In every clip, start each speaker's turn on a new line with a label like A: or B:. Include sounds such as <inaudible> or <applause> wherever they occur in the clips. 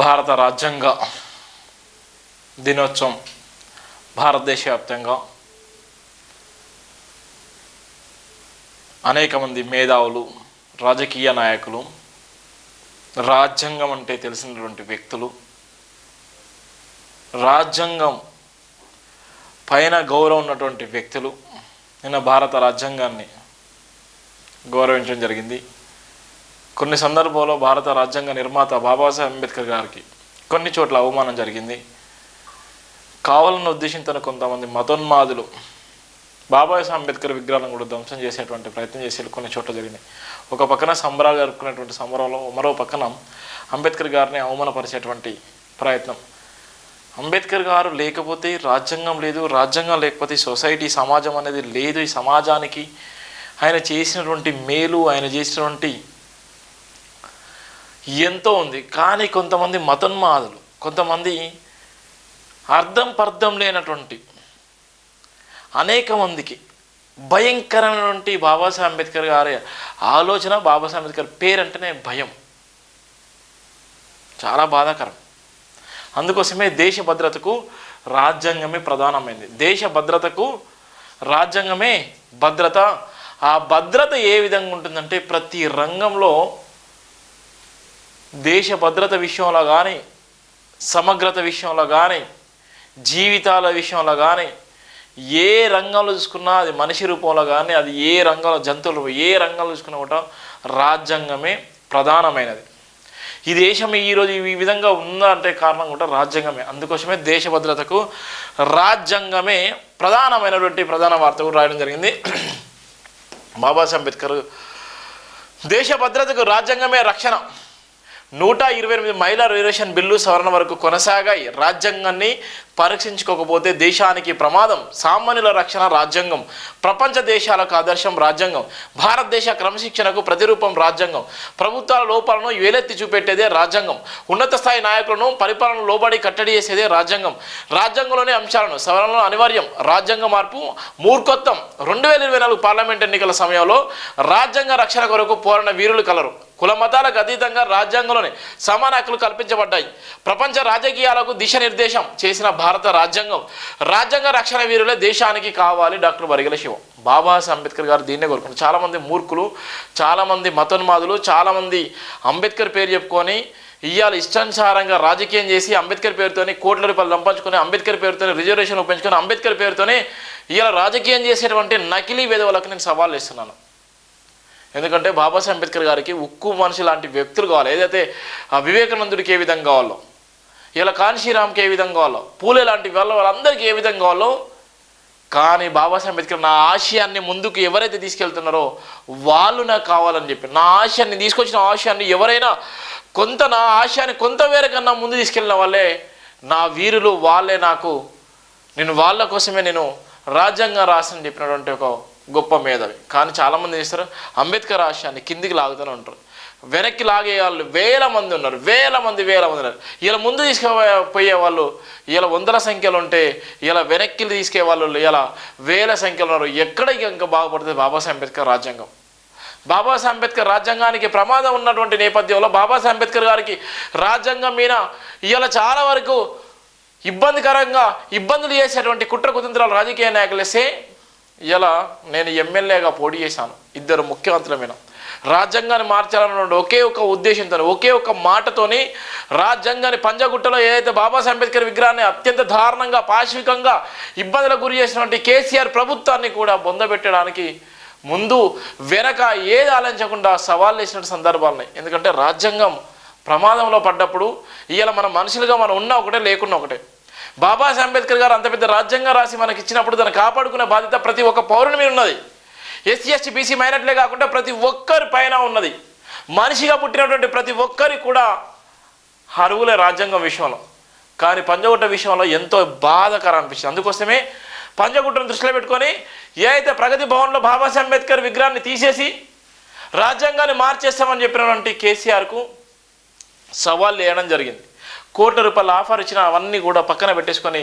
A: భారత రాజ్యాంగ దినోత్సవం భారతదేశ వ్యాప్తంగా అనేక మంది మేధావులు రాజకీయ నాయకులు రాజ్యాంగం అంటే తెలిసినటువంటి వ్యక్తులు రాజ్యాంగం పైన గౌరవం ఉన్నటువంటి వ్యక్తులు నిన్న భారత రాజ్యాంగాన్ని గౌరవించడం జరిగింది. కొన్ని సందర్భాల్లో భారత రాజ్యాంగ నిర్మాత బాబాసాహెబ్ అంబేద్కర్ గారికి కొన్ని చోట్ల అవమానం జరిగింది. కావాలని ఉద్దేశించిన కొంతమంది మతోన్మాదులు బాబాసాహెబ్ అంబేద్కర్ విగ్రహాలను కూడా ధ్వంసం చేసేటువంటి ప్రయత్నం చేసే కొన్ని చోట్ల జరిగినాయి. ఒక పక్కన సంబరాలు జరుపుకునేటువంటి సంబరంలో మరో పక్కన అంబేద్కర్ గారిని అవమానపరిచేటువంటి ప్రయత్నం. అంబేద్కర్ గారు లేకపోతే రాజ్యాంగం లేదు రాజ్యాంగం లేకపోతే సొసైటీ సమాజం అనేది లేదు. ఈ సమాజానికి ఆయన చేసినటువంటి మేలు ఆయన చేసినటువంటి ఎంతో ఉంది. కానీ కొంతమంది మతోన్మాదులు కొంతమంది అర్థం పర్థం లేనటువంటి అనేక మందికి భయంకరమైనటువంటి బాబాసాహెబ్ అంబేద్కర్ గారి ఆలోచన బాబాసాహెబ్ అంబేద్కర్ పేరు అంటేనే భయం. చాలా బాధాకరం. అందుకోసమే దేశ భద్రతకు రాజ్యాంగమే ప్రధానమైంది. దేశ భద్రతకు రాజ్యాంగమే భద్రత. ఆ భద్రత ఏ విధంగా ఉంటుందంటే ప్రతి రంగంలో దేశ భద్రత విషయంలో కానీ సమగ్రత విషయంలో కానీ జీవితాల విషయంలో కానీ ఏ రంగంలో చూసుకున్నా అది మనిషి రూపంలో కానీ అది ఏ రంగంలో జంతువుల ఏ రంగంలో చూసుకున్నా కూడా రాజ్యాంగమే ప్రధానమైనది. ఈ దేశం ఈరోజు ఈ విధంగా ఉందంటే కారణం కూడా రాజ్యాంగమే. అందుకోసమే దేశ భద్రతకు రాజ్యాంగమే ప్రధానమైనటువంటి ప్రధాన వార్త కూడా రాయడం జరిగింది. బాబాసాహెబ్ అంబేద్కర్ దేశ భద్రతకు రాజ్యాంగమే రక్షణ. నూట ఇరవై ఎనిమిది మహిళా రిజర్వేషన్ బిల్లు సవరణ వరకు కొనసాగాయి. రాజ్యాంగాన్ని పరీక్షించుకోకపోతే దేశానికి ప్రమాదం. సామాన్యుల రక్షణ రాజ్యాంగం. ప్రపంచ దేశాలకు ఆదర్శం రాజ్యాంగం. భారతదేశ క్రమశిక్షణకు ప్రతిరూపం రాజ్యాంగం. ప్రభుత్వాల లోపాలను వేలెత్తి చూపెట్టేదే రాజ్యాంగం. ఉన్నత స్థాయి నాయకులను పరిపాలన లోబడి కట్టడి చేసేదే రాజ్యాంగం. రాజ్యాంగంలోని అంశాలను సవరణలు అనివార్యం. రాజ్యాంగ మార్పు మూర్ఖత్వం. రెండు వేల ఇరవై నాలుగు పార్లమెంట్ ఎన్నికల సమయంలో రాజ్యాంగ రక్షణ కొరకు పోరాడిన వీరులు కలరు. కుల మతాలకు అతీతంగా రాజ్యాంగంలోని సమాన హక్కులు కల్పించబడ్డాయి. ప్రపంచ రాజకీయాలకు దిశానిర్దేశం చేసిన భారత రాజ్యాంగం రాజ్యాంగ రక్షణ వీరులే దేశానికి కావాలి డాక్టర్ బరిగల శివం. బాబాసాహెబ్ అంబేద్కర్ గారు దీన్నే కోరుకున్నారు చాలామంది మూర్ఖులు చాలామంది మతోన్మాదులు చాలామంది అంబేద్కర్ పేరు చెప్పుకొని ఇవాళ ఇష్టానుసారంగా రాజకీయం చేసి అంబేద్కర్ పేరుతోని కోట్ల రూపాయలు లంపంచుకొని అంబేద్కర్ పేరుతోని రిజర్వేషన్ ఉపయోగించుకొని అంబేద్కర్ పేరుతోనే ఇవాళ రాజకీయం చేసేటువంటి నకిలీ విధవలకు నేను సవాల్ ఇస్తున్నాను ఎందుకంటే బాబాసాహెబ్ అంబేద్కర్ గారికి ఉక్కు మనిషి లాంటి వ్యక్తులు కావాలి. ఏదైతే ఆ వివేకానందుడికి ఏ విధంగా కావాలో ఇలా కాన్షీరామ్కి ఏ విధంగా కావాలో పూలే లాంటి వాళ్ళ వాళ్ళందరికీ ఏ విధంగా కావాలో కానీ బాబాసాహెబ్ అంబేద్కర్ నా ఆశయాన్ని ముందుకు ఎవరైతే తీసుకెళ్తున్నారో వాళ్ళు నాకు కావాలని చెప్పి నా ఆశయాన్ని తీసుకొచ్చిన ఆశయాన్ని ఎవరైనా కొంత నా ఆశయాన్ని కొంత వేరే కన్నా ముందు తీసుకెళ్ళిన వాళ్ళే నా వీరులు వాళ్ళే నాకు నేను వాళ్ళ కోసమే నేను రాజ్యాంగం రాసని చెప్పినటువంటి ఒక గొప్ప మేధావి కానీ చాలామంది చేస్తారు? అంబేద్కర్ ఆశయాన్ని కిందికి లాగుతూనే ఉంటారు. వెనక్కి లాగే వాళ్ళు వేల మంది ఉన్నారు. వేల మంది వేల మంది ఉన్నారు. ఇలా ముందు తీసుకుపోయే వాళ్ళు ఇలా వందల సంఖ్యలు ఉంటే ఇలా వెనక్కి తీసుకే వాళ్ళు ఇలా వేల సంఖ్యలో ఉన్నారు. ఎక్కడ ఇంకా బాగుపడుతుంది? బాబాసాహెబ్ అంబేద్కర్ రాజ్యాంగం. బాబాసాహెబ్ అంబేద్కర్ రాజ్యాంగానికి ప్రమాదం ఉన్నటువంటి నేపథ్యంలో బాబాసాహెబ్ అంబేద్కర్ గారికి రాజ్యాంగం మీద ఇలా చాలా వరకు ఇబ్బందికరంగా ఇబ్బందులు చేసేటువంటి కుట్ర కుతంత్రాలు రాజకీయ నాయకులు వేస్తే ఇలా నేను ఎమ్మెల్యేగా పోటీ చేశాను. ఇద్దరు ముఖ్యమంత్రుల మీద. రాజ్యాంగాన్ని మార్చాలన్న ఒకే ఒక ఉద్దేశంతో ఒకే ఒక మాటతోని రాజ్యాంగాన్ని పంజగుట్టలో ఏదైతే బాబాసాహెబ్ అంబేద్కర్ విగ్రహాన్ని అత్యంత దారుణంగా పాశవికంగా ఇబ్బందులకు గురి చేసినటువంటి కేసీఆర్ ప్రభుత్వాన్ని కూడా బొందబెట్టడానికి ముందు వెనక ఏది ఆలోచించకుండా సవాల్ చేసిన సందర్భాలని ఎందుకంటే రాజ్యాంగం ప్రమాదంలో పడ్డప్పుడు ఇవాళ మన మనుషులుగా మనం ఉన్నా ఒకటే లేకున్నా ఒకటే. బాబాసాహెబ్ అంబేద్కర్ గారు అంత పెద్ద రాజ్యాంగం రాసి మనకి ఇచ్చినప్పుడు దాన్ని కాపాడుకునే బాధ్యత ప్రతి ఒక్క పౌరుని మీద ఉన్నది. ఎస్సీ ఎస్టీ బీసీ మైనట్లే కాకుండా ప్రతి ఒక్కరి పైన ఉన్నది. మనిషిగా పుట్టినటువంటి ప్రతి ఒక్కరి కూడా అరువులే రాజ్యాంగం విషయంలో. కానీ పంజగుట్ట విషయంలో ఎంతో బాధకరం అనిపిస్తుంది. అందుకోసమే పంజగుట్టను దృష్టిలో పెట్టుకొని ఏ అయితే ప్రగతి భవన్లో బాబాసాహెబ్ అంబేద్కర్ విగ్రహాన్ని తీసేసి రాజ్యాంగాన్ని మార్చేస్తామని చెప్పినటువంటి కేసీఆర్కు సవాల్ వేయడం జరిగింది. కోట్ల రూపాయల ఆఫర్ ఇచ్చిన అవన్నీ కూడా పక్కన పెట్టేసుకొని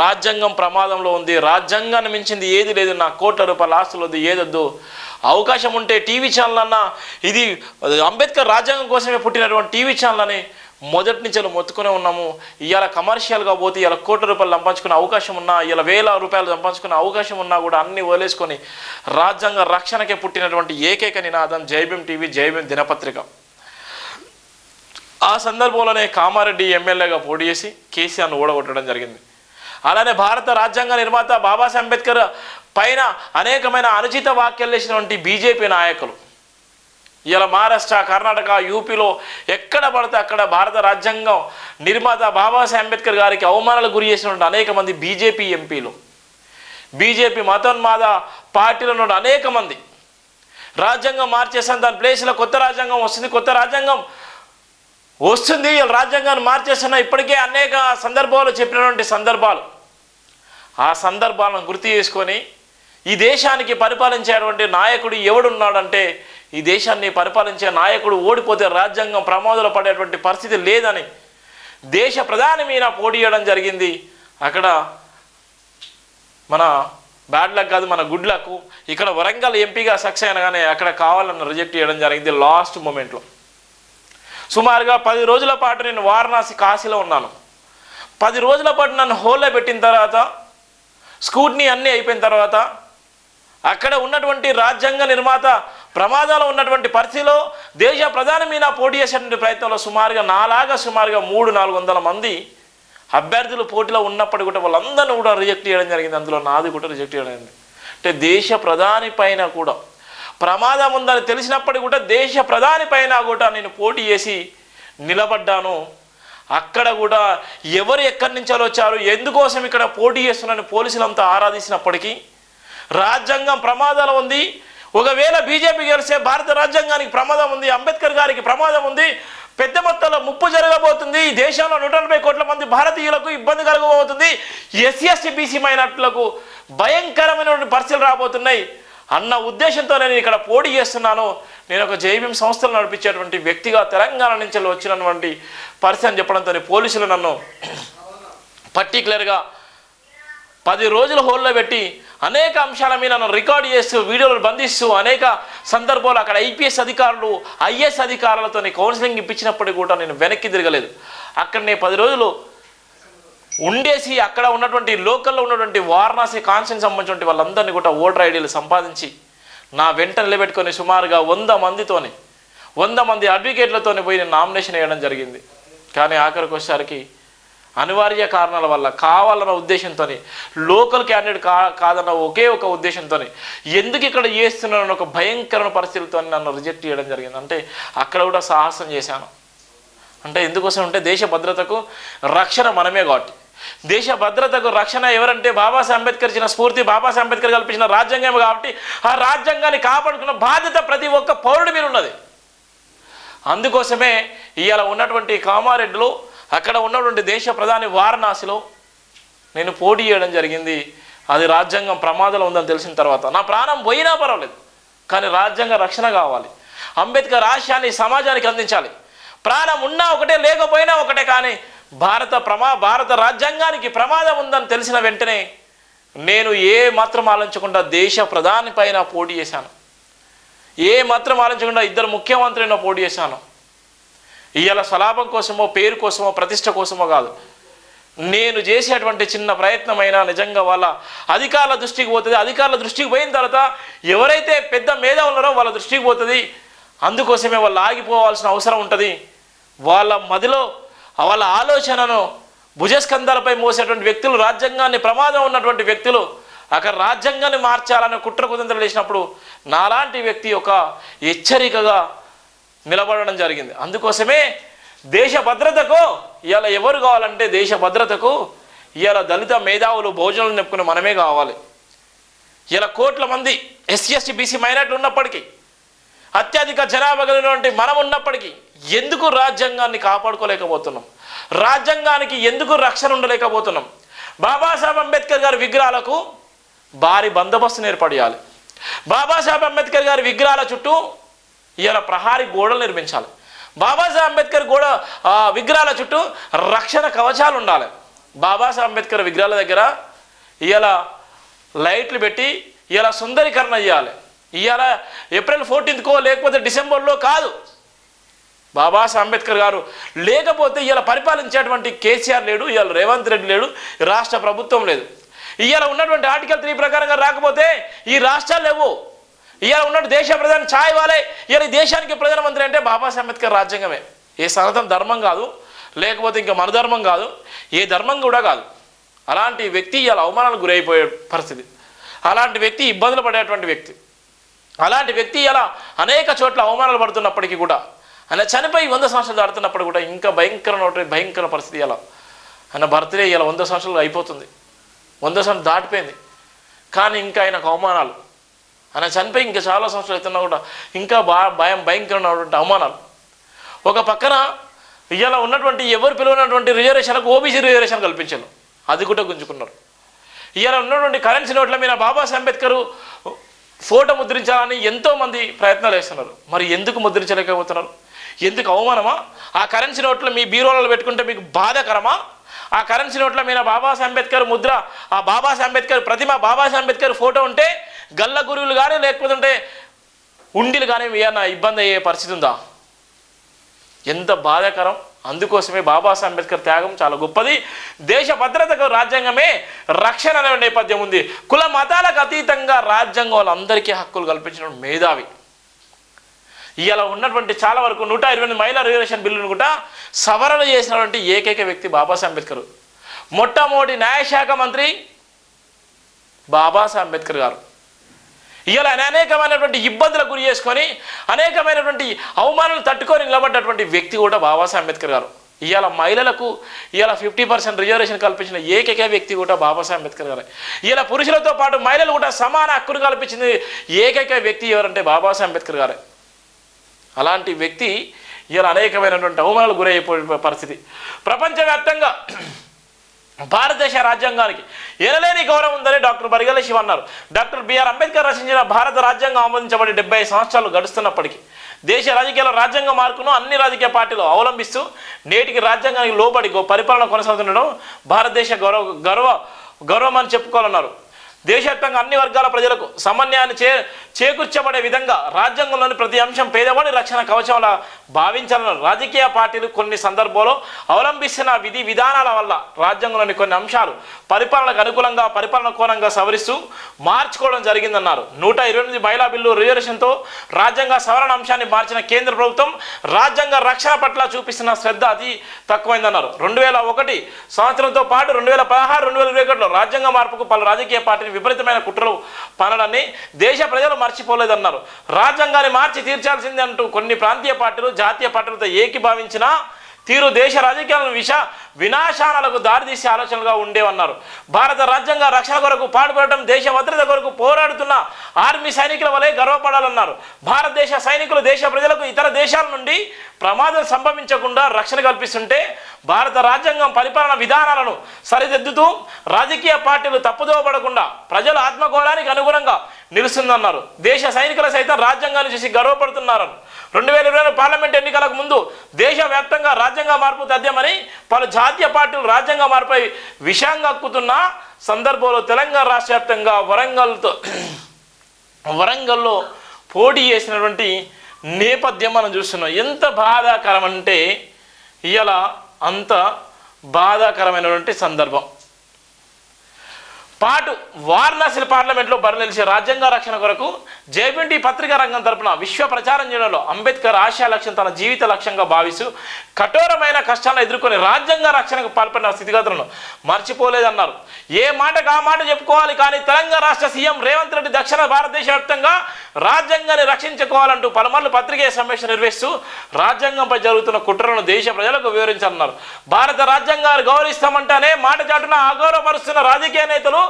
A: రాజ్యాంగం ప్రమాదంలో ఉంది రాజ్యాంగాన్ని మించింది ఏది లేదు నా కోట్ల రూపాయల ఆస్తులు వద్దు ఏదొద్దు అవకాశం ఉంటే టీవీ ఛానల్ అన్నా ఇది అంబేద్కర్ రాజ్యాంగం కోసమే పుట్టినటువంటి టీవీ ఛానల్ అని మొదటి నుంచి మొత్తుకునే ఉన్నాము. ఇవాళ కమర్షియల్గా పోతే ఇలా కోట్ల రూపాయలు సంపాదించుకునే అవకాశం ఉన్నా ఇలా వేల రూపాయలు సంపాదించుకునే అవకాశం ఉన్నా కూడా అన్ని వదిలేసుకొని రాజ్యాంగ రక్షణకే పుట్టినటువంటి ఏకైక నినాదం జైభీం టీవీ జైభీం దినపత్రిక. ఆ సందర్భంలోనే కామారెడ్డి ఎమ్మెల్యేగా పోటీ చేసి కేసీఆర్ను ఓడగొట్టడం జరిగింది. అలానే భారత రాజ్యాంగ నిర్మాత బాబాసాహెబ్ అంబేద్కర్ పైన అనేకమైన అనుచిత వ్యాఖ్యలు చేసినటువంటి బీజేపీ నాయకులు. ఇలా మహారాష్ట్ర కర్ణాటక యూపీలో ఎక్కడ పడితే అక్కడ భారత రాజ్యాంగం నిర్మాత బాబాసాహెబ్ అంబేద్కర్ గారికి అవమానాలకు గురి చేసినటువంటి అనేక మంది బీజేపీ ఎంపీలు. బీజేపీ మతోన్మాద పార్టీలో ఉన్న అనేక మంది. రాజ్యాంగం మార్చేసాను దాని ప్లేస్లో కొత్త రాజ్యాంగం వస్తుంది కొత్త రాజ్యాంగం వస్తుంది వీళ్ళు రాజ్యాంగాన్ని మార్చేస్తున్న ఇప్పటికే అనేక సందర్భాలు చెప్పినటువంటి సందర్భాలు. ఆ సందర్భాలను గుర్తు చేసుకొని ఈ దేశానికి పరిపాలించేటువంటి నాయకుడు ఎవడున్నాడంటే ఈ దేశాన్ని పరిపాలించే నాయకుడు ఓడిపోతే రాజ్యాంగం ప్రమాదంలో పడేటువంటి పరిస్థితి లేదని దేశ ప్రధాని మీద పోటీ జరిగింది. అక్కడ మన బ్యాడ్ లక్ కాదు మన గుడ్ లక్. ఇక్కడ వరంగల్ ఎంపీగా సక్సెస్ అయిన కానీ అక్కడ కావాలని రిజెక్ట్ చేయడం జరిగింది లాస్ట్ మూమెంట్లో. సుమారుగా పది రోజుల పాటు నేను వారణాసి కాశీలో ఉన్నాను. పది రోజుల పాటు నన్ను హోల్లో పెట్టిన తర్వాత స్కూట్నీ అన్నీ అయిపోయిన తర్వాత అక్కడ ఉన్నటువంటి రాజ్యాంగ నిర్మాత ప్రమాదంలో ఉన్నటువంటి పరిస్థితిలో దేశ ప్రధాని మీద పోటీ చేసేటువంటి ప్రయత్నంలో సుమారుగా నాలాగా సుమారుగా మూడు నాలుగు వందల మంది అభ్యర్థులు పోటీలో ఉన్నప్పటికీ కూడా వాళ్ళందరినీ కూడా రిజెక్ట్ చేయడం జరిగింది. అందులో నాది కూడా రిజెక్ట్ చేయడం జరిగింది. అంటే దేశ ప్రధాని పైన కూడా ప్రమాదం ఉందని తెలిసినప్పటికీ కూడా దేశ ప్రధాని పైన కూడా నేను పోటీ చేసి నిలబడ్డాను. అక్కడ కూడా ఎవరు ఎక్కడి నుంచో వచ్చారు ఎందుకోసం ఇక్కడ పోటీ చేస్తున్నారని పోలీసులంతా ఆరాధించినప్పటికీ రాజ్యాంగం ప్రమాదాలు ఉంది. ఒకవేళ బీజేపీ గెలిస్తే భారత రాజ్యాంగానికి ప్రమాదం ఉంది అంబేద్కర్ గారికి ప్రమాదం ఉంది. పెద్ద మొత్తంలో ముప్పు జరగబోతుంది. ఈ దేశంలో నూట నలభై కోట్ల మంది భారతీయులకు ఇబ్బంది కలగబోతుంది. ఎస్సీ ఎస్టీ బీసీ మైనార్టీలకు భయంకరమైనటువంటి పరిస్థితులు రాబోతున్నాయి. అన్న ఉద్దేశంతో నేను ఇక్కడ పోటీ చేస్తున్నాను. నేను ఒక జైభీం సంస్థలు నడిపించేటువంటి వ్యక్తిగా తెలంగాణ నుంచి వచ్చినటువంటి పరిస్థితి అని చెప్పడంతో పోలీసులు నన్ను పర్టికులర్గా పది రోజుల హోల్లో పెట్టి అనేక అంశాల మీద నన్ను రికార్డ్ చేస్తూ వీడియోలు బంధిస్తూ అనేక సందర్భాలు అక్కడ ఐపీఎస్ అధికారులు ఐఏఎస్ అధికారులతో కౌన్సిలింగ్ ఇప్పించినప్పటికీ కూడా నేను వెనక్కి తిరగలేదు. అక్కడ నేను పది రోజులు ఉండేసి అక్కడ ఉన్నటువంటి లోకల్లో ఉన్నటువంటి వారణాసి కాన్స్టెన్స్ సంబంధించిన వాళ్ళందరినీ కూడా ఓటర్ ఐడీలు సంపాదించి నా వెంట నిలబెట్టుకొని సుమారుగా వంద మందితోని వంద మంది అడ్వకేట్లతోని పోయి నేను నామినేషన్ వేయడం జరిగింది. కానీ ఆఖరికొచ్చేసరికి అనివార్య కారణాల వల్ల కావాలన్న ఉద్దేశంతో లోకల్ క్యాండిడేట్ కా కాదన్న ఒకే ఒక ఉద్దేశంతో ఎందుకు ఇక్కడ చేస్తున్నానన్న ఒక భయంకరమైన పరిస్థితులతో నన్ను రిజెక్ట్ చేయడం జరిగింది. అంటే అక్కడ కూడా సాహసం చేశాను. అంటే ఎందుకోసం అంటే దేశ భద్రతకు రక్షణ మనమే కాబట్టి. దేశ భద్రతకు రక్షణ ఎవరంటే బాబాసాహెబ్ అంబేద్కర్ ఇచ్చిన స్ఫూర్తి బాబాసాహెబ్ అంబేద్కర్ కల్పించిన రాజ్యాంగం కాబట్టి ఆ రాజ్యాంగాన్ని కాపాడుకున్న బాధ్యత ప్రతి ఒక్క పౌరుడి మీద ఉన్నది. అందుకోసమే ఇవాళ ఉన్నటువంటి కామారెడ్డిలో అక్కడ ఉన్నటువంటి దేశ ప్రధాని వారణాసిలో నేను పోటీ చేయడం జరిగింది. అది రాజ్యాంగం ప్రమాదంలో ఉందని తెలిసిన తర్వాత. నా ప్రాణం పోయినా పర్వాలేదు కానీ రాజ్యాంగ రక్షణ కావాలి. అంబేద్కర్ ఆశయాన్ని సమాజానికి అందించాలి. ప్రాణం ఉన్నా ఒకటే లేకపోయినా ఒకటే కానీ భారత ప్రమా భారత రాజ్యాంగానికి ప్రమాదం ఉందని తెలిసిన వెంటనే నేను ఏ మాత్రం ఆలోచించకుండా దేశ ప్రధాని పైన పోటీ చేశాను. ఏ మాత్రం ఆలోచించకుండా ఇద్దరు ముఖ్యమంత్రులైన పోటీ చేశాను. ఇవాళ స్వలాభం కోసమో పేరు కోసమో ప్రతిష్ట కోసమో కాదు. నేను చేసేటువంటి చిన్న ప్రయత్నమైనా నిజంగా వాళ్ళ అధికారుల దృష్టికి పోతుంది. అధికారుల దృష్టికి పోయిన తర్వాత ఎవరైతే పెద్ద మేధ ఉన్నారో వాళ్ళ దృష్టికి పోతుంది. అందుకోసమే వాళ్ళు ఆగిపోవాల్సిన అవసరం ఉంటుంది. వాళ్ళ మదిలో వాళ్ళ ఆలోచనను భుజస్కంధాలపై మోసేటువంటి వ్యక్తులు రాజ్యాంగాన్ని ప్రమాదం ఉన్నటువంటి వ్యక్తులు అక్కడ రాజ్యాంగాన్ని మార్చాలని కుట్ర కుతంత్రం వేసినప్పుడు నాలాంటి వ్యక్తి ఒక హెచ్చరికగా నిలబడడం జరిగింది. అందుకోసమే దేశ భద్రతకు ఇవాళ ఎవరు కావాలంటే దేశ భద్రతకు ఇవాళ దళిత మేధావులు భోజనాలు నింపుకుని మనమే కావాలి. ఇలా కోట్ల మంది ఎస్సీ ఎస్టీ బీసీ మైనార్టీ ఉన్నప్పటికీ అత్యధిక జనాభా కలిగినటువంటి మనం ఉన్నప్పటికీ ఎందుకు రాజ్యాంగాన్ని కాపాడుకోలేకపోతున్నాం? రాజ్యాంగానికి ఎందుకు రక్షణ ఉండలేకపోతున్నాం? బాబాసాహెబ్ అంబేద్కర్ గారి విగ్రహాలకు భారీ బందోబస్తును ఏర్పాటు చేయాలి. బాబాసాహెబ్ అంబేద్కర్ గారి విగ్రహాల చుట్టూ ఇలా ప్రహారీ గోడలు నిర్మించాలి. బాబాసాహెబ్ అంబేద్కర్ గోడ ఆ, విగ్రహాల చుట్టూ రక్షణ కవచాలు ఉండాలి. బాబాసాహెబ్ అంబేద్కర్ విగ్రహాల దగ్గర ఇలా లైట్లు పెట్టి ఇలా సుందరీకరణ చేయాలి. ఇవాళ ఏప్రిల్ ఫోర్టీన్త్కో లేకపోతే డిసెంబర్లో కాదు. బాబాసాహెబ్ అంబేద్కర్ గారు. లేకపోతే ఇలా పరిపాలించేటువంటి కేసీఆర్ లేడు ఇవాళ రేవంత్ రెడ్డి లేడు ఈ రాష్ట్ర ప్రభుత్వం లేదు. ఇవాళ ఉన్నటువంటి ఆర్టికల్ త్రీ ప్రకారంగా రాకపోతే ఈ రాష్ట్రాలు లేవు. ఇవాళ ఉన్నట్టు దేశ ప్రధాని ఛాయ్ వాలే ఇవాళ ఈ దేశానికి ప్రధానమంత్రి అంటే బాబాసాహెబ్ అంబేద్కర్ రాజ్యాంగమే. ఏ సనాతన ధర్మం కాదు లేకపోతే ఇంకా మన ధర్మం కాదు ఏ ధర్మం కూడా కాదు. అలాంటి వ్యక్తి ఇవాళ అవమానాలకు గురైపోయే పరిస్థితి. అలాంటి వ్యక్తి ఇబ్బందులు పడేటువంటి వ్యక్తి. అలాంటి వ్యక్తి ఇలా అనేక చోట్ల అవమానాలు పడుతున్నప్పటికీ కూడా ఆయన చనిపోయి వంద సంవత్సరాలు దాడుతున్నప్పుడు కూడా ఇంకా భయంకర భయంకర పరిస్థితి ఇలా ఆయన బర్త్డే ఇలా వంద సంవత్సరాలు అయిపోతుంది. వంద సంవత్సరాలు దాటిపోయింది. కానీ ఇంకా ఆయనకు అవమానాలు. ఆయన చనిపోయి ఇంకా చాలా సంవత్సరాలు అవుతున్నా కూడా ఇంకా బా భయం భయంకరమైనటువంటి అవమానాలు. ఒక పక్కన ఇవాళ ఉన్నటువంటి ఎవరు పిలువనటువంటి రిజర్వేషన్లకు ఓబీసీ రిజర్వేషన్ కల్పించారు. అది కూడా గుంజుకున్నారు. ఇవాళ ఉన్నటువంటి కరెన్సీ నోట్ల మీద బాబాసాహెబ్ అంబేద్కర్ ఫోటో ముద్రించాలని ఎంతోమంది ప్రయత్నాలు చేస్తున్నారు. మరి ఎందుకు ముద్రించలేకపోతున్నారు? ఎందుకు అవమానమా? ఆ కరెన్సీ నోట్లు మీ బీరోలలో పెట్టుకుంటే మీకు బాధాకరమా? ఆ కరెన్సీ నోట్ల మీద బాబాసాహెబ్ అంబేద్కర్ ముద్ర ఆ బాబాసాహెబ్ అంబేద్కర్ ప్రతిమ బాబాసాహెబ్ అంబేద్కర్ ఫోటో ఉంటే గల్ల గురువులు కానీ లేకపోతే ఉండిలు కానీ ఏమన్నా ఇబ్బంది అయ్యే పరిస్థితి ఉందా? ఎంత బాధాకరం. అందుకోసమే బాబాసాహెబ్ అంబేద్కర్ త్యాగం చాలా గొప్పది. దేశ భద్రతకు రాజ్యాంగమే రక్షణ అనే నేపథ్యం ఉంది. కుల మతాలకు అతీతంగా రాజ్యాంగం వాళ్ళందరికీ హక్కులు కల్పించిన మేధావి. ఇలా ఉన్నటువంటి చాలా వరకు నూట ఇరవై ఎనిమిది మహిళా రిజర్వేషన్ బిల్లును కూడా సవరణ చేసినటువంటి ఏకైక వ్యక్తి బాబాసాహెబ్ అంబేద్కర్. మొట్టమొదటి న్యాయశాఖ మంత్రి బాబాసాహెబ్ అంబేద్కర్ గారు. ఇలా అనేకమైనటువంటి ఇబ్బందులకు గురి చేసుకొని అనేకమైనటువంటి అవమానాలు తట్టుకొని నిలబడ్డటువంటి వ్యక్తి కూడా బాబాసాహెబ్ అంబేద్కర్ గారు. ఇవాళ మహిళలకు ఇవాళ ఫిఫ్టీ పర్సెంట్ రిజర్వేషన్ కల్పించిన ఏకైక వ్యక్తి కూడా బాబాసాహెబ్ అంబేద్కర్ గారే. ఇలా పురుషులతో పాటు మహిళలు కూడా సమాన హక్కును కల్పించింది ఏకైక వ్యక్తి ఎవరంటే బాబాసాహెబ్ అంబేద్కర్ గారే. అలాంటి వ్యక్తి ఇలా అనేకమైనటువంటి అవమానాలు గురయ్యే పరిస్థితి. ప్రపంచవ్యాప్తంగా భారతదేశ రాజ్యాంగానికి ఎనలేని గౌరవం ఉందని డాక్టర్ బరిగల శివ అన్నారు. డాక్టర్ బిఆర్ అంబేద్కర్ రచించిన భారత రాజ్యాంగం ఆమోదించబడి డెబ్బై సంవత్సరాలు గడుస్తున్నప్పటికీ దేశ రాజకీయాల రాజ్యాంగ మార్పును అన్ని రాజకీయ పార్టీలు అవలంబిస్తూ నేటికి రాజ్యాంగానికి లోబడి పరిపాలన కొనసాగుతుండడం భారతదేశ గౌరవ గౌరవ గౌరవం అని చెప్పుకోవాలన్నారు. దేశవ్యాప్తంగా అన్ని వర్గాల ప్రజలకు సమన్యాన్ని చే చేకూర్చబడే విధంగా రాజ్యాంగంలోని ప్రతి అంశం పేదవాడి రక్షణ కవచంలా భావించాలని రాజకీయ పార్టీలు కొన్ని సందర్భాల్లో అవలంబిస్తున్న విధి విధానాల వల్ల రాజ్యాంగంలోని కొన్ని అంశాలు పరిపాలనకు అనుకూలంగా పరిపాలన కోణంగా సవరిస్తూ మార్చుకోవడం జరిగిందన్నారు. నూట ఇరవై ఎనిమిది మహిళా బిల్లు రిజర్వేషన్తో రాజ్యాంగ సవరణ అంశాన్ని మార్చిన కేంద్ర ప్రభుత్వం రాజ్యాంగ రక్షణ పట్ల చూపిస్తున్న శ్రద్ధ అతి తక్కువైందన్నారు. రెండు వేల ఒకటి సంవత్సరంతో పాటు రెండు వేల పదహారు రెండు వేల ఇరవై ఒకటిలో రాజ్యాంగ మార్పుకు పలు రాజకీయ పార్టీలు విపరీతమైన కుట్రలు పనడాన్ని దేశ ప్రజలు మర్చిపోలేదన్నారు. రాజ్యాంగాన్ని మార్చి తీర్చాల్సిందే అంటూ కొన్ని ప్రాంతీయ పార్టీలు జాతీయ పార్టీలతో ఏకీభావించినా తీరు దేశ రాజకీయాలను విష వినాశానాలకు దారితీసే ఆలోచనలుగా ఉండేవన్నారు. భారత రాజ్యాంగ రక్షణ కొరకు పాటుపడటం దేశ భద్రత కొరకు పోరాడుతున్న ఆర్మీ సైనికుల వలె గర్వపడాలన్నారు. భారతదేశ సైనికులు దేశ ప్రజలకు ఇతర దేశాల నుండి ప్రమాదం సంభవించకుండా రక్షణ కల్పిస్తుంటే భారత రాజ్యాంగం పరిపాలన విధానాలను సరిదిద్దుతూ రాజకీయ పార్టీలు తప్పుదోవ పడకుండా ప్రజల ఆత్మగౌరవానికి అనుగుణంగా నిలుస్తుందన్నారు దేశ సైనికులు సైతం రాజ్యాంగాన్ని చూసి గర్వపడుతున్నారు రెండు వేల ఇరవై పార్లమెంట్ ఎన్నికలకు ముందు దేశవ్యాప్తంగా రాజ్యాంగ మార్పు తథ్యమని పలు జాతీయ పార్టీలు రాజ్యాంగ మార్పుపై విషంగా అక్కుతున్న సందర్భంలో తెలంగాణ రాష్ట్ర వ్యాప్తంగా వరంగల్తో <clears throat> వరంగల్లో పోటీ చేసినటువంటి నేపథ్యం మనం చూస్తున్నాం. ఎంత బాధాకరం అంటే ఇవాళ అంత బాధాకరమైనటువంటి సందర్భం. పాటు వారణాసి పార్లమెంట్లో బరినిలిచే రాజ్యాంగ రక్షణ కొరకు జేబిండి పత్రికా రంగం తరపున విశ్వ ప్రచారం చేయడంలో అంబేద్కర్ ఆశయ లక్ష్యం తన జీవిత లక్ష్యంగా భావిస్తూ కఠోరమైన కష్టాలను ఎదుర్కొని రాజ్యాంగ రక్షణకు పాల్పడిన స్థితిగతులను మర్చిపోలేదన్నారు. ఏ మాటకు ఆ మాట చెప్పుకోవాలి కానీ తెలంగాణ రాష్ట్ర సీఎం రేవంత్ రెడ్డి దక్షిణ భారతదేశ వ్యాప్తంగా రాజ్యాంగాన్ని రక్షించుకోవాలంటూ పలుమార్లు పత్రికా సమావేశం నిర్వహిస్తూ రాజ్యాంగంపై జరుగుతున్న కుట్రలను దేశ ప్రజలకు వివరించాలన్నారు భారత రాజ్యాంగాన్ని గౌరవిస్తామంటేనే మాట చాటున అగౌరవపరుస్తున్న రాజకీయ నేతలు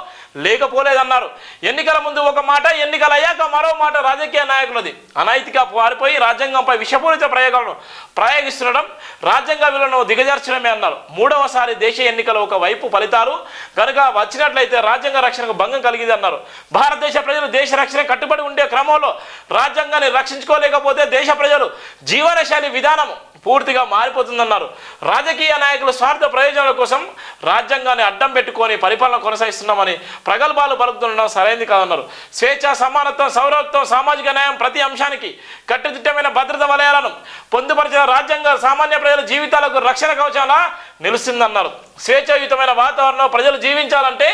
A: లేకపోలేదన్నారు. ఎన్నికల ముందు ఒక మాట ఎన్నికలు అయ్యాక మరో మాట రాజకీయ నాయకులది. అనైతిక పారిపోయి రాజ్యాంగంపై విషపూరిత ప్రయోగాలను ప్రయోగిస్తుండడం రాజ్యాంగ విలువను దిగజార్చడమే అన్నారు. మూడవసారి దేశ ఎన్నికల ఒక వైపు ఫలితాలు కనుక వచ్చినట్లయితే రాజ్యాంగ రక్షణకు భంగం కలిగింది అన్నారు. భారతదేశ ప్రజలు దేశ రక్షణ కట్టుబడి ఉండే క్రమంలో రాజ్యాంగాన్ని రక్షించుకోలేకపోతే దేశ ప్రజలు జీవనశైలి విధానము పూర్తిగా మారిపోతుందన్నారు. రాజకీయ నాయకులు స్వార్థ ప్రయోజనాల కోసం రాజ్యాంగాన్ని అడ్డం పెట్టుకొని పరిపాలన కొనసాగిస్తున్నామని ప్రగల్భాలు పలుకుతుండడం సరైనది కాదన్నారు. స్వేచ్ఛ సమానత్వం సౌరత్వం సామాజిక న్యాయం ప్రతి అంశానికి కట్టుదిట్టమైన భద్రత వలయాలను పొందుపరిచిన రాజ్యాంగ సామాన్య ప్రజల జీవితాలకు రక్షణ కవచంలా నిలుస్తుందన్నారు. స్వేచ్ఛాయుతమైన వాతావరణంలో ప్రజలు జీవించాలంటే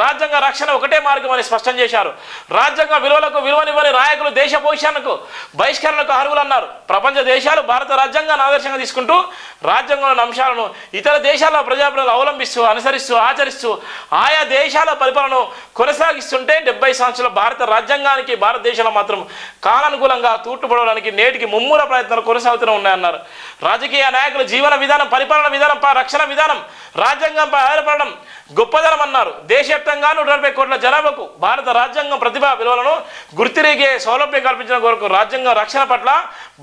A: రాజ్యాంగ రక్షణ ఒకటే మార్గం అని స్పష్టం చేశారు. రాజ్యాంగ విలువలకు విలువనివ్వని నాయకులు దేశ భవిష్యత్తుకు బహిష్కరణకు అర్హులన్నారు. ప్రపంచ దేశాలు భారత రాజ్యాంగాన్ని ఆదర్శంగా తీసుకుంటూ రాజ్యాంగంలోని అంశాలను ఇతర దేశాల ప్రజాప్రతినిధులు అవలంబిస్తూ అనుసరిస్తూ ఆచరిస్తూ ఆయా దేశాల పరిపాలనను కొనసాగిస్తుంటే డెబ్బై సంవత్సరాల భారత రాజ్యాంగానికి భారతదేశంలో మాత్రం కాలానుకూలంగా తూట్టుపడడానికి నేటికి ముమ్మూల ప్రయత్నాలు కొనసాగుతూనే ఉన్నాయన్నారు. రాజకీయ నాయకుల జీవన విధానం పరిపాలన విధానం రక్షణ విధానం రాజ్యాంగంపై ఆధారపడడం గొప్పదనం అన్నారు దేశవ్యాప్తంగా నూట నలభై కోట్ల జనాభాకు భారత రాజ్యాంగం ప్రతిభా విలువలను గుర్తిరిగే సౌలభ్యం కల్పించిన కొరకు రాజ్యాంగ రక్షణ పట్ల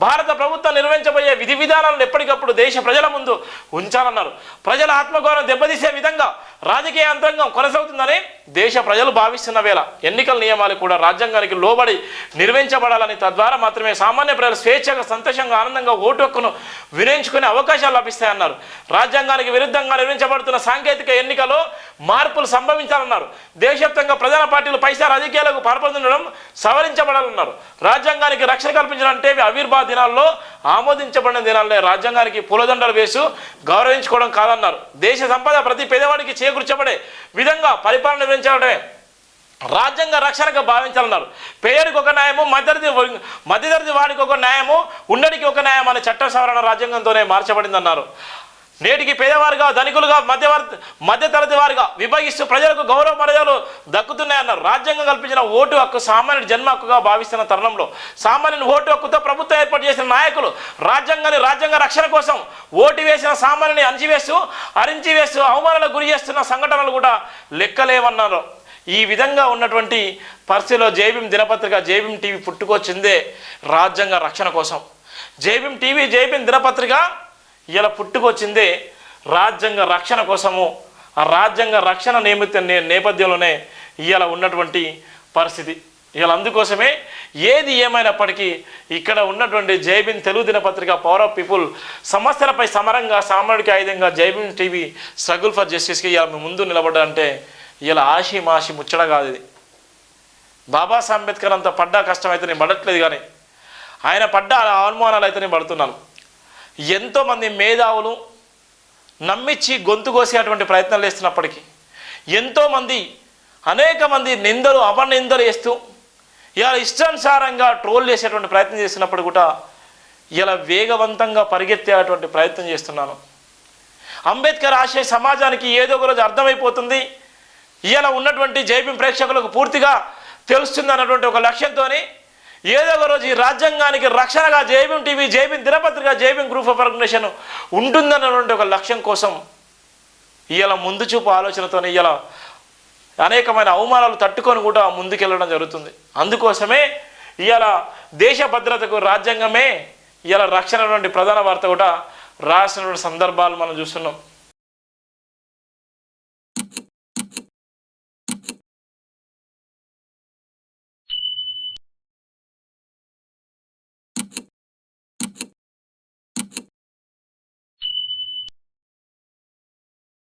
A: భారత ప్రభుత్వం నిర్వహించబోయే విధి విధానాలను ఎప్పటికప్పుడు దేశ ప్రజల ముందు ఉంచాలన్నారు. ప్రజల ఆత్మగౌరవం దెబ్బతీసే విధంగా రాజకీయ యంత్రాంగం కొనసాగుతుందని దేశ ప్రజలు భావిస్తున్న వేళ ఎన్నికల నియమాలు కూడా రాజ్యాంగానికి లోబడి నిర్వహించబడాలని తద్వారా మాత్రమే సామాన్య ప్రజలు స్వేచ్ఛగా సంతోషంగా ఆనందంగా ఓటు హక్కును వినియోగించుకునే అవకాశాలు లభిస్తాయన్నారు. రాజ్యాంగానికి విరుద్ధంగా నిర్వహించబడుతున్న సాంకేతిక ఎన్నికలో మార్పులు సంభవించాలన్నారు దేశవ్యాప్తంగా ప్రధాన పార్టీలు పైసా రాజకీయాలకు పాల్పడుతుండడం సవరించబడాలన్నారు. రాజ్యాంగానికి రక్షణ కల్పించడం అంటే ఆవిర్భావ దినాల్లో ఆమోదించబడిన దినాల్లో రాజ్యాంగానికి పూలదండలు వేసు గౌరవించుకోవడం కాదన్నారు. దేశ సంపద ప్రతి పేదవాడికి చేకూర్చబడే విధంగా పరిపాలన నిర్వహించడమే రాజ్యాంగ రక్షణగా భావించాలన్నారు. పేరుకి ఒక న్యాయము మధ్యతరగతి మధ్యతరగతి వాడికి ఒక న్యాయము ఉన్నడికి ఒక న్యాయం అనే చట్ట సవరణ రాజ్యాంగంతోనే మార్చబడిందన్నారు. నేటికి పేదవారుగా ధనికులుగా మధ్యవర్తి మధ్యతరగతి వారుగా విభజిస్తూ ప్రజలకు గౌరవ మర్యాదలు దక్కుతున్నాయన్నారు రాజ్యాంగం కల్పించిన ఓటు హక్కు సామాన్యుడి జన్మ హక్కుగా భావిస్తున్న తరుణంలో సామాన్యుని ఓటు హక్కుతో ప్రభుత్వం ఏర్పాటు చేసిన నాయకులు రాజ్యాంగాన్ని రాజ్యాంగ రక్షణ కోసం ఓటు వేసిన సామాన్యుని అణిచివేస్తూ అరించివేస్తూ అవమానాలకు గురి చేస్తున్న సంఘటనలు కూడా లెక్కలేవన్నారు. ఈ విధంగా ఉన్నటువంటి పరిస్థితిలో జేబీఎం దినపత్రిక జేబీఎం టీవీ పుట్టుకొచ్చిందే రాజ్యాంగ రక్షణ కోసం. జేబీఎం టీవీ జేబీఎం దినపత్రిక ఇలా పుట్టుకొచ్చిందే రాజ్యాంగ రక్షణ కోసము. ఆ రాజ్యాంగ రక్షణ నియమిత నేపథ్యంలోనే ఇలా ఉన్నటువంటి పరిస్థితి. ఇలా అందుకోసమే ఏది ఏమైనప్పటికీ ఇక్కడ ఉన్నటువంటి జైబిన్ తెలుగు దినపత్రిక పవర్ ఆఫ్ పీపుల్ సమస్యలపై సమరంగా సామాన్యుడికి ఆయుధంగా జైబిన్ టీవీ స్ట్రగుల్ ఫర్ జస్టిస్కి ఇలా ముందు నిలబడ్డారంటే ఇలా ఆశి మాషి ముచ్చట కాదు ఇది. బాబాసాహెబ్ అంబేద్కర్ అంత పడ్డా కష్టం అయితే నేను పడట్లేదు కానీ ఆయన పడ్డ అవమానాలు అయితే నేను పడుతున్నాను. ఎంతోమంది మేధావులు నమ్మిచ్చి గొంతు కోసేటువంటి ప్రయత్నాలు చేస్తున్నప్పటికీ ఎంతోమంది అనేక మంది నిందలు అపనిందలు వేస్తూ ఇలా ఇష్టానుసారంగా ట్రోల్ చేసేటువంటి ప్రయత్నం చేసినప్పుడు కూడా ఇలా వేగవంతంగా పరిగెత్తేటువంటి ప్రయత్నం చేస్తున్నాను. అంబేద్కర్ ఆశయ సమాజానికి ఏదో ఒక రోజు అర్థమైపోతుంది. ఇలా ఉన్నటువంటి జైపీ ప్రేక్షకులకు పూర్తిగా తెలుస్తుంది అన్నటువంటి ఒక లక్ష్యంతోని ఏదో ఒక రోజు ఈ రాజ్యాంగానికి రక్షణగా జైబీం టీవీ జైబీం దినపత్రిక జైబీం గ్రూప్ ఆఫ్ ఆర్గనైజేషన్ ఉంటుందన్నటువంటి ఒక లక్ష్యం కోసం ఇవాళ ముందు చూపు ఆలోచనతోనే ఇవాళ అనేకమైన అవమానాలు తట్టుకొని కూడా ముందుకెళ్ళడం జరుగుతుంది. అందుకోసమే ఇవాళ దేశ భద్రతకు రాజ్యాంగమే ఇవాళ రక్షణ నుండి ప్రధాన వార్త కూడా రాసినటువంటి సందర్భాలు మనం చూస్తున్నాం.